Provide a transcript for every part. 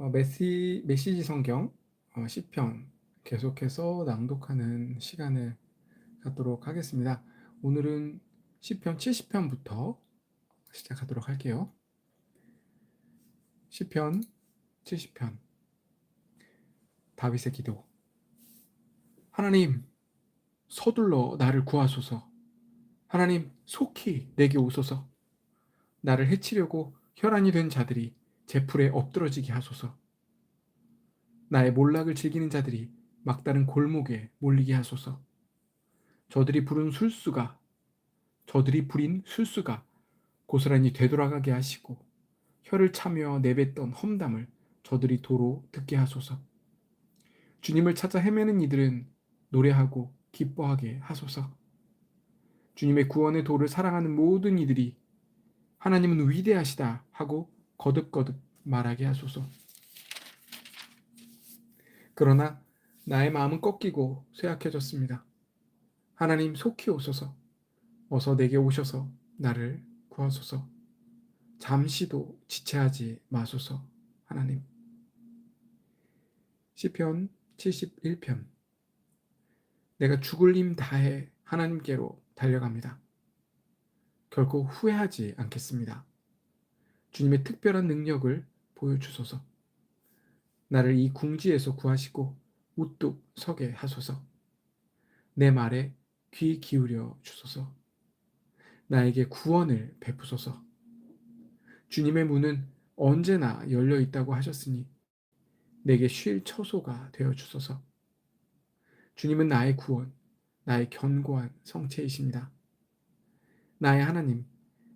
어, 메시, 메시지 성경 어, 시편 계속해서 낭독하는 시간을 갖도록 하겠습니다. 오늘은 시편 70편부터 시작하도록 할게요. 시편 70편 다윗의 기도 하나님 서둘러 나를 구하소서 하나님 속히 내게 오소서 나를 해치려고 혈안이 된 자들이 제 풀에 엎드러지게 하소서. 나의 몰락을 즐기는 자들이 막다른 골목에 몰리게 하소서. 저들이 부른 술수가 저들이 부린 술수가 고스란히 되돌아가게 하시고 혀를 차며 내뱉던 험담을 저들이 도로 듣게 하소서. 주님을 찾아 헤매는 이들은 노래하고 기뻐하게 하소서. 주님의 구원의 도를 사랑하는 모든 이들이 하나님은 위대하시다 하고 거듭거듭 말하게 하소서. 그러나 나의 마음은 꺾이고 쇠약해졌습니다. 하나님 속히 오소서. 어서 내게 오셔서 나를 구하소서. 잠시도 지체하지 마소서. 하나님. 시편 71편. 내가 죽을 힘 다해 하나님께로 달려갑니다. 결코 후회하지 않겠습니다. 주님의 특별한 능력을 보여주소서. 나를 이 궁지에서 구하시고 우뚝 서게 하소서. 내 말에 귀 기울여 주소서. 나에게 구원을 베푸소서. 주님의 문은 언제나 열려 있다고 하셨으니 내게 쉴 처소가 되어 주소서. 주님은 나의 구원, 나의 견고한 성체이십니다. 나의 하나님,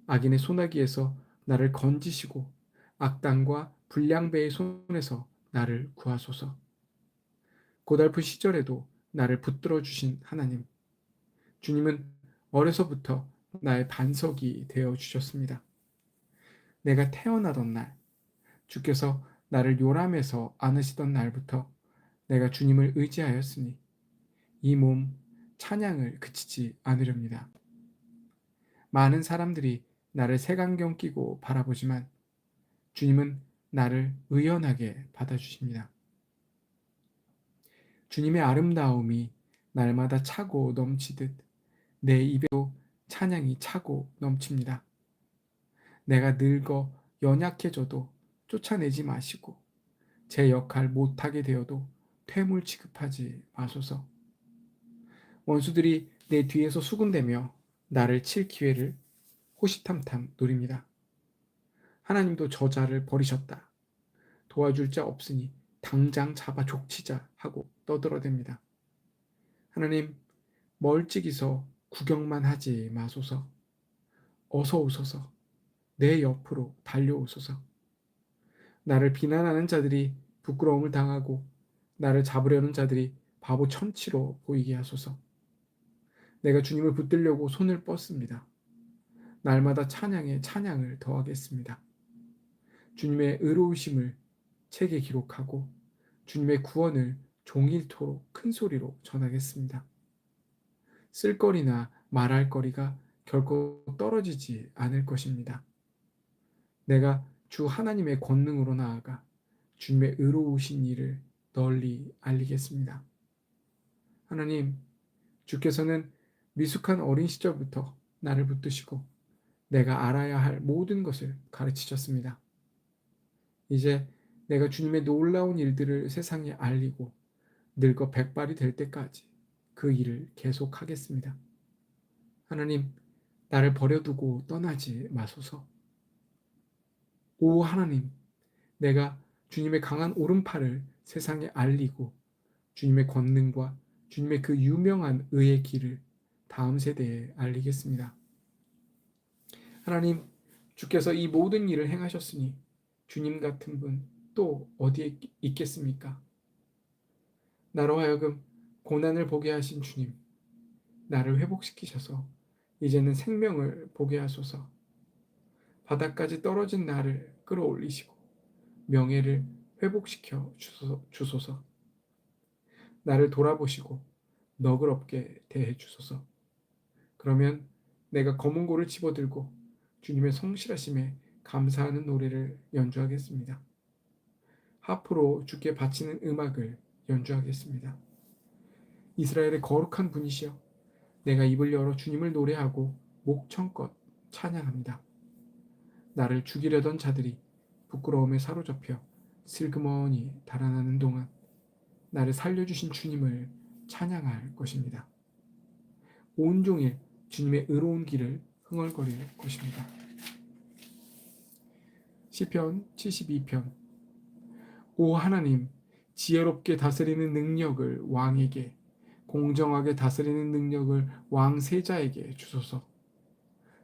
악인의 소나기에서 나를 건지시고 악당과 불량배의 손에서 나를 구하소서. 고달픈 시절에도 나를 붙들어 주신 하나님. 주님은 어려서부터 나의 반석이 되어 주셨습니다. 내가 태어나던 날, 주께서 나를 요람에서 안으시던 날부터 내가 주님을 의지하였으니 이 몸 찬양을 그치지 않으렵니다. 많은 사람들이 나를 색안경 끼고 바라보지만 주님은 나를 의연하게 받아주십니다. 주님의 아름다움이 날마다 차고 넘치듯 내 입에도 찬양이 차고 넘칩니다. 내가 늙어 연약해져도 쫓아내지 마시고 제 역할 못하게 되어도 퇴물 취급하지 마소서. 원수들이 내 뒤에서 수군대며 나를 칠 기회를 호시탐탐 노립니다. 하나님도 저자를 버리셨다. 도와줄 자 없으니 당장 잡아 족치자 하고 떠들어댑니다. 하나님, 멀찍이서 구경만 하지 마소서. 어서 오소서. 내 옆으로 달려오소서. 나를 비난하는 자들이 부끄러움을 당하고 나를 잡으려는 자들이 바보 천치로 보이게 하소서. 내가 주님을 붙들려고 손을 뻗습니다. 날마다 찬양에 찬양을 더하겠습니다. 주님의 의로우심을 책에 기록하고 주님의 구원을 종일토록 큰 소리로 전하겠습니다. 쓸거리나 말할 거리가 결코 떨어지지 않을 것입니다. 내가 주 하나님의 권능으로 나아가 주님의 의로우신 일을 널리 알리겠습니다. 하나님, 주께서는 미숙한 어린 시절부터 나를 붙드시고 내가 알아야 할 모든 것을 가르치셨습니다. 이제 내가 주님의 놀라운 일들을 세상에 알리고 늙어 백발이 될 때까지 그 일을 계속하겠습니다. 하나님, 나를 버려두고 떠나지 마소서. 오 하나님, 내가 주님의 강한 오른팔을 세상에 알리고 주님의 권능과 주님의 그 유명한 의의 길을 다음 세대에 알리겠습니다. 하나님, 주께서 이 모든 일을 행하셨으니 주님 같은 분 또 어디에 있겠습니까? 나로 하여금 고난을 보게 하신 주님, 나를 회복시키셔서 이제는 생명을 보게 하소서. 바닥까지 떨어진 나를 끌어올리시고 명예를 회복시켜 주소서. 나를 돌아보시고 너그럽게 대해 주소서. 그러면 내가 검은 고를 집어들고 주님의 성실하심에 감사하는 노래를 연주하겠습니다. 하프로 주께 바치는 음악을 연주하겠습니다. 이스라엘의 거룩한 분이시여 내가 입을 열어 주님을 노래하고 목청껏 찬양합니다. 나를 죽이려던 자들이 부끄러움에 사로잡혀 슬그머니 달아나는 동안 나를 살려주신 주님을 찬양할 것입니다. 온종일 주님의 의로운 길을 흥얼거릴 것입니다. 시편 72편 오 하나님 지혜롭게 다스리는 능력을 왕에게 공정하게 다스리는 능력을 왕 세자에게 주소서.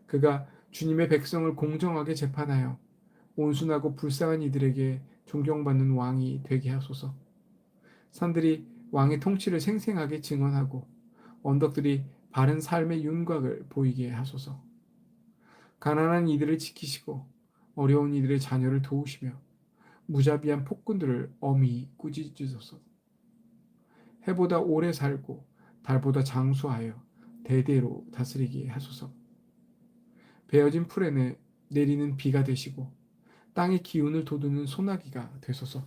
그가 주님의 백성을 공정하게 재판하여 온순하고 불쌍한 이들에게 존경받는 왕이 되게 하소서. 산들이 왕의 통치를 생생하게 증언하고 언덕들이 바른 삶의 윤곽을 보이게 하소서. 가난한 이들을 지키시고 어려운 이들의 자녀를 도우시며 무자비한 폭군들을 엄히 꾸짖으소서. 해보다 오래 살고 달보다 장수하여 대대로 다스리게 하소서. 베어진 풀에 내리는 비가 되시고 땅의 기운을 돋우는 소나기가 되소서.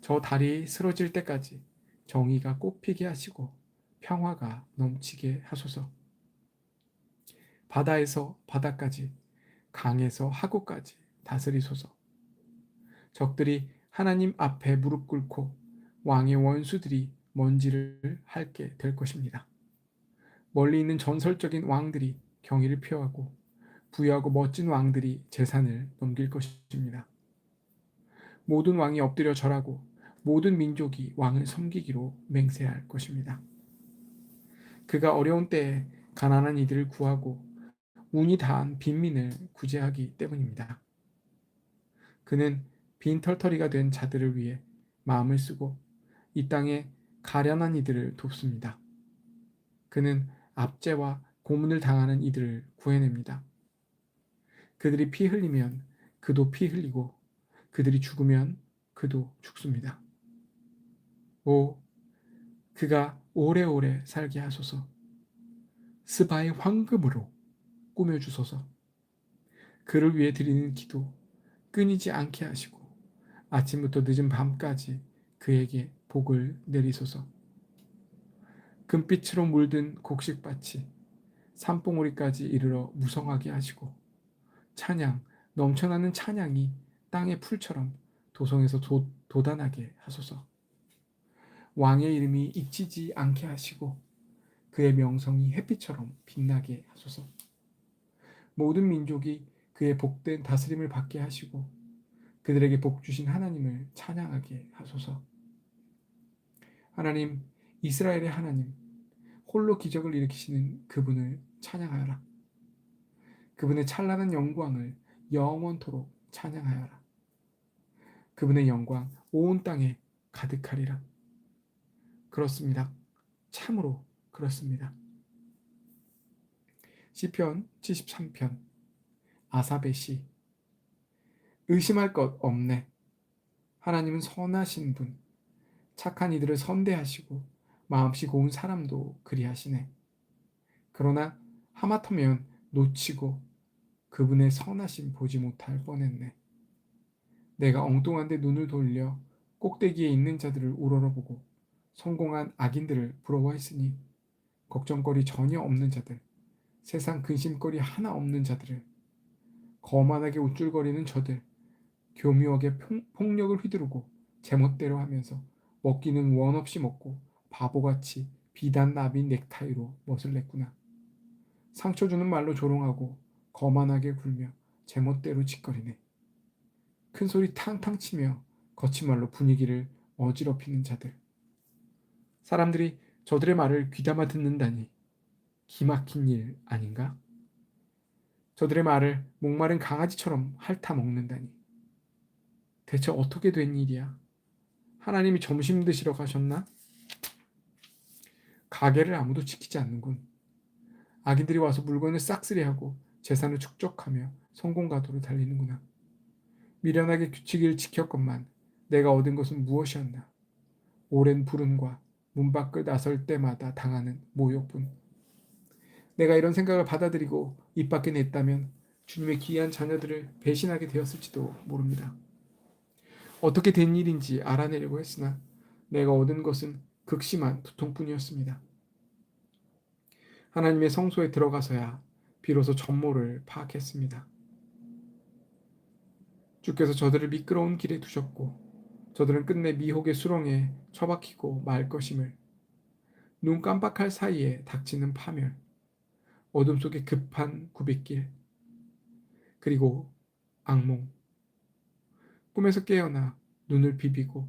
저 달이 쓰러질 때까지 정의가 꽃피게 하시고 평화가 넘치게 하소서. 바다에서 바다까지 강에서 하구까지 다스리소서. 적들이 하나님 앞에 무릎 꿇고 왕의 원수들이 먼지를 핥게 될 것입니다. 멀리 있는 전설적인 왕들이 경의를 표하고 부유하고 멋진 왕들이 재산을 넘길 것입니다. 모든 왕이 엎드려 절하고 모든 민족이 왕을 섬기기로 맹세할 것입니다. 그가 어려운 때에 가난한 이들을 구하고 운이 다한 빈민을 구제하기 때문입니다. 그는 빈 털터리가 된 자들을 위해 마음을 쓰고 이 땅에 가련한 이들을 돕습니다. 그는 압제와 고문을 당하는 이들을 구해냅니다. 그들이 피 흘리면 그도 피 흘리고 그들이 죽으면 그도 죽습니다. 오, 그가 오래오래 살게 하소서. 스바의 황금으로 꾸며주소서. 그를 위해 드리는 기도 끊이지 않게 하시고 아침부터 늦은 밤까지 그에게 복을 내리소서. 금빛으로 물든 곡식밭이 산봉우리까지 이르러 무성하게 하시고 찬양 넘쳐나는 찬양이 땅의 풀처럼 도성에서 도, 도단하게 하소서. 왕의 이름이 잊히지 않게 하시고 그의 명성이 햇빛처럼 빛나게 하소서. 모든 민족이 그의 복된 다스림을 받게 하시고 그들에게 복 주신 하나님을 찬양하게 하소서. 하나님, 이스라엘의 하나님, 홀로 기적을 일으키시는 그분을 찬양하여라. 그분의 찬란한 영광을 영원토록 찬양하여라. 그분의 영광 온 땅에 가득하리라. 그렇습니다. 참으로 그렇습니다. 시편 73편 아사베 시 의심할 것 없네. 하나님은 선하신 분, 착한 이들을 선대하시고 마음씨 고운 사람도 그리하시네. 그러나 하마터면 놓치고 그분의 선하심 보지 못할 뻔했네. 내가 엉뚱한데 눈을 돌려 꼭대기에 있는 자들을 우러러보고 성공한 악인들을 부러워했으니 걱정거리 전혀 없는 자들, 세상 근심거리 하나 없는 자들을 거만하게 우쭐거리는 저들, 교묘하게 폭력을 휘두르고 제멋대로 하면서 먹기는 원 없이 먹고 바보같이 비단 나비 넥타이로 멋을 냈구나. 상처 주는 말로 조롱하고 거만하게 굴며 제멋대로 짓거리네. 큰 소리 탕탕 치며 거친 말로 분위기를 어지럽히는 자들. 사람들이 저들의 말을 귀담아 듣는다니 기막힌 일 아닌가? 저들의 말을 목마른 강아지처럼 핥아 먹는다니. 대체 어떻게 된 일이야? 하나님이 점심 드시러 가셨나? 가게를 아무도 지키지 않는군. 악인들이 와서 물건을 싹쓸이하고 재산을 축적하며 성공가도로 달리는구나. 미련하게 규칙을 지켰건만 내가 얻은 것은 무엇이었나? 오랜 불운과 문 밖을 나설 때마다 당하는 모욕뿐. 내가 이런 생각을 받아들이고 입 밖에 냈다면 주님의 귀한 자녀들을 배신하게 되었을지도 모릅니다. 어떻게 된 일인지 알아내려고 했으나 내가 얻은 것은 극심한 두통뿐이었습니다. 하나님의 성소에 들어가서야 비로소 전모를 파악했습니다. 주께서 저들을 미끄러운 길에 두셨고 저들은 끝내 미혹의 수렁에 처박히고 말 것임을 눈 깜빡할 사이에 닥치는 파멸 어둠 속의 급한 구빗길 그리고 악몽 꿈에서 깨어나 눈을 비비고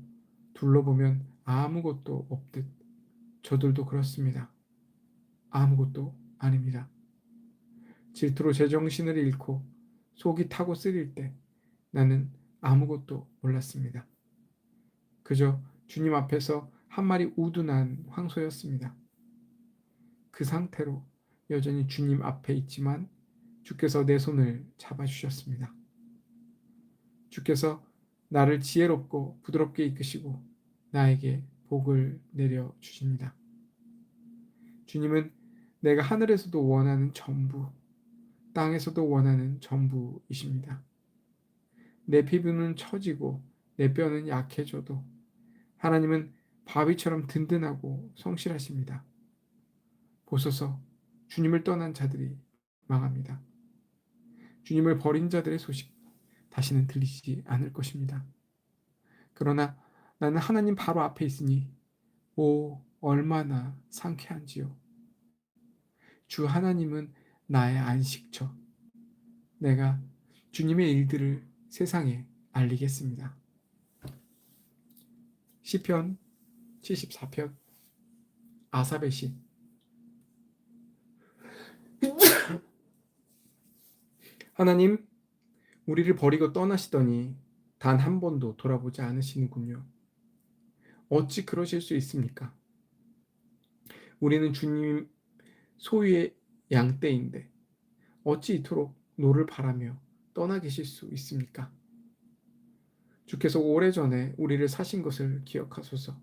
둘러보면 아무것도 없듯 저들도 그렇습니다. 아무것도 아닙니다. 질투로 제정신을 잃고 속이 타고 쓰릴 때 나는 아무것도 몰랐습니다. 그저 주님 앞에서 한 마리 우둔한 황소였습니다. 그 상태로 여전히 주님 앞에 있지만 주께서 내 손을 잡아주셨습니다. 주께서 나를 지혜롭고 부드럽게 이끄시고 나에게 복을 내려 주십니다. 주님은 내가 하늘에서도 원하는 전부, 땅에서도 원하는 전부이십니다. 내 피부는 처지고 내 뼈는 약해져도 하나님은 바위처럼 든든하고 성실하십니다. 보소서 주님을 떠난 자들이 망합니다. 주님을 버린 자들의 소식 다시는 들리지 않을 것입니다. 그러나 나는 하나님 바로 앞에 있으니 오 얼마나 상쾌한지요. 주 하나님은 나의 안식처. 내가 주님의 일들을 세상에 알리겠습니다. 시편 74편 아삽의 시 하나님 우리를 버리고 떠나시더니 단 한 번도 돌아보지 않으시는군요. 어찌 그러실 수 있습니까? 우리는 주님 소유의 양떼인데 어찌 이토록 노를 바라며 떠나 계실 수 있습니까? 주께서 오래전에 우리를 사신 것을 기억하소서.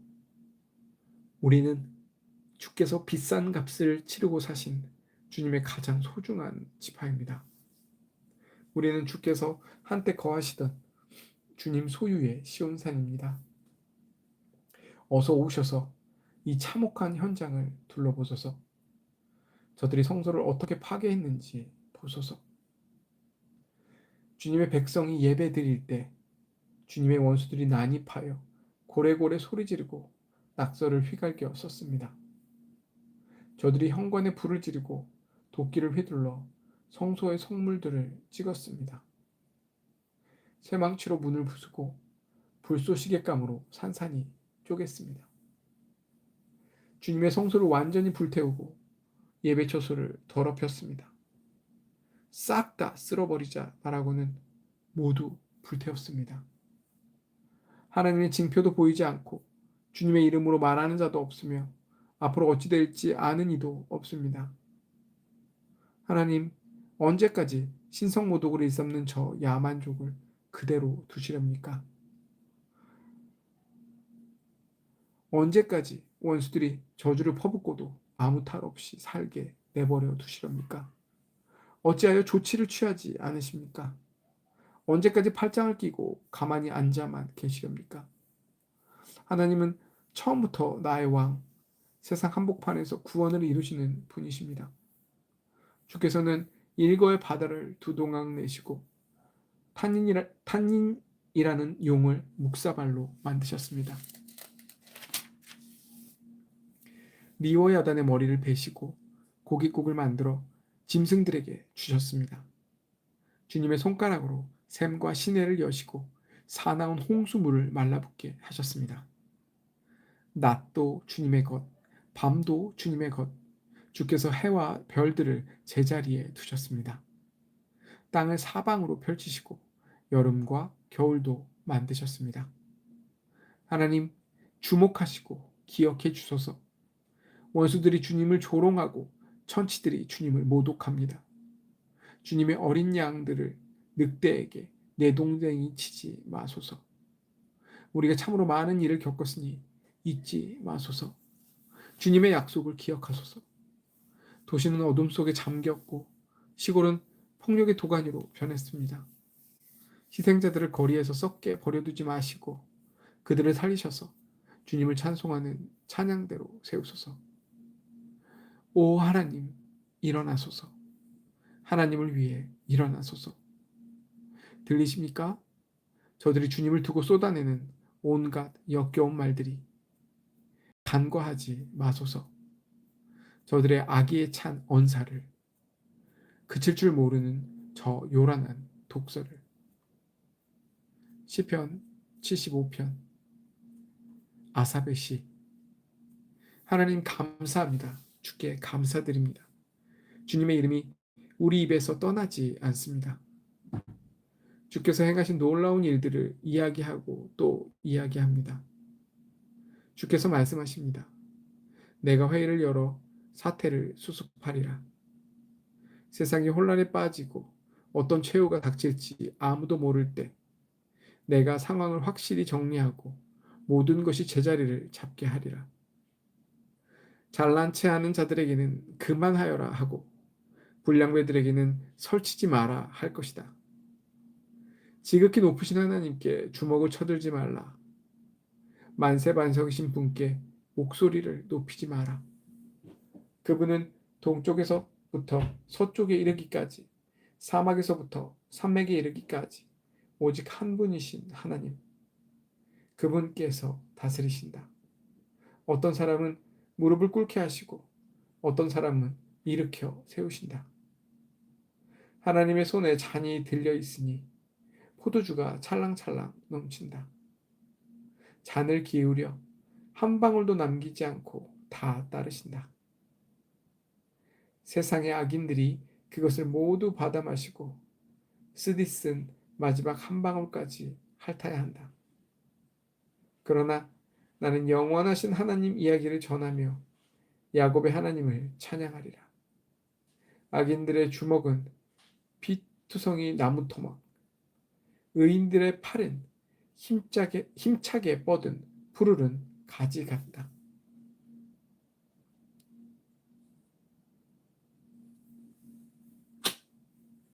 우리는 주께서 비싼 값을 치르고 사신 주님의 가장 소중한 지파입니다. 우리는 주께서 한때 거하시던 주님 소유의 시온산입니다. 어서 오셔서 이 참혹한 현장을 둘러보소서. 저들이 성소를 어떻게 파괴했는지 보소서. 주님의 백성이 예배 드릴 때 주님의 원수들이 난입하여 고래고래 소리 지르고 낙서를 휘갈겨 썼습니다. 저들이 현관에 불을 지르고 도끼를 휘둘러 성소의 성물들을 찍었습니다. 쇠망치로 문을 부수고 불쏘시개감으로 산산이 쪼갰습니다. 주님의 성소를 완전히 불태우고 예배 처소를 더럽혔습니다. 싹 다 쓸어버리자 말하고는 모두 불태웠습니다. 하나님의 징표도 보이지 않고 주님의 이름으로 말하는 자도 없으며 앞으로 어찌 될지 아는 이도 없습니다. 하나님, 언제까지 신성모독으로 일삼는 저 야만족을 그대로 두시렵니까? 언제까지 원수들이 저주를 퍼붓고도 아무 탈 없이 살게 내버려 두시렵니까? 어찌하여 조치를 취하지 않으십니까? 언제까지 팔짱을 끼고 가만히 앉아만 계시렵니까? 하나님은 처음부터 나의 왕, 세상 한복판에서 구원을 이루시는 분이십니다. 주께서는 일거의 바다를 두 동강 내시고 탄닌이라, 탄닌이라는 용을 묵사발로 만드셨습니다. 리오 야단의 머리를 베시고 고깃국을 만들어 짐승들에게 주셨습니다. 주님의 손가락으로 샘과 시내를 여시고 사나운 홍수물을 말라붙게 하셨습니다. 낮도 주님의 것, 밤도 주님의 것, 주께서 해와 별들을 제자리에 두셨습니다. 땅을 사방으로 펼치시고 여름과 겨울도 만드셨습니다. 하나님 주목하시고 기억해 주소서. 원수들이 주님을 조롱하고 천치들이 주님을 모독합니다. 주님의 어린 양들을 늑대에게 내 동생이 치지 마소서. 우리가 참으로 많은 일을 겪었으니 잊지 마소서. 주님의 약속을 기억하소서. 도시는 어둠 속에 잠겼고 시골은 폭력의 도가니로 변했습니다. 희생자들을 거리에서 썩게 버려두지 마시고 그들을 살리셔서 주님을 찬송하는 찬양대로 세우소서. 오 하나님 일어나소서. 하나님을 위해 일어나소서. 들리십니까? 저들이 주님을 두고 쏟아내는 온갖 역겨운 말들이 간과하지 마소서. 저들의 악의에 찬 언사를 그칠 줄 모르는 저 요란한 독서를 시편 75편 아사베 시 하나님 감사합니다. 주께 감사드립니다. 주님의 이름이 우리 입에서 떠나지 않습니다. 주께서 행하신 놀라운 일들을 이야기하고 또 이야기합니다. 주께서 말씀하십니다. 내가 회의를 열어 사태를 수습하리라. 세상이 혼란에 빠지고 어떤 최후가 닥칠지 아무도 모를 때 내가 상황을 확실히 정리하고 모든 것이 제자리를 잡게 하리라. 잘난 체 하는 자들에게는 그만하여라 하고 불량배들에게는 설치지 마라 할 것이다. 지극히 높으신 하나님께 주먹을 쳐들지 말라. 만세 반석이신 분께 목소리를 높이지 마라. 그분은 동쪽에서부터 서쪽에 이르기까지 사막에서부터 산맥에 이르기까지 오직 한 분이신 하나님. 그분께서 다스리신다. 어떤 사람은 무릎을 꿇게 하시고 어떤 사람은 일으켜 세우신다. 하나님의 손에 잔이 들려 있으니 포도주가 찰랑찰랑 넘친다. 잔을 기울여 한 방울도 남기지 않고 다 따르신다. 세상의 악인들이 그것을 모두 받아 마시고 쓰디쓴 마지막 한 방울까지 핥아야 한다. 그러나 나는 영원하신 하나님 이야기를 전하며 야곱의 하나님을 찬양하리라. 악인들의 주먹은 피투성이 나무 토막, 의인들의 팔은 힘차게, 힘차게 뻗은 푸르른 가지 같다.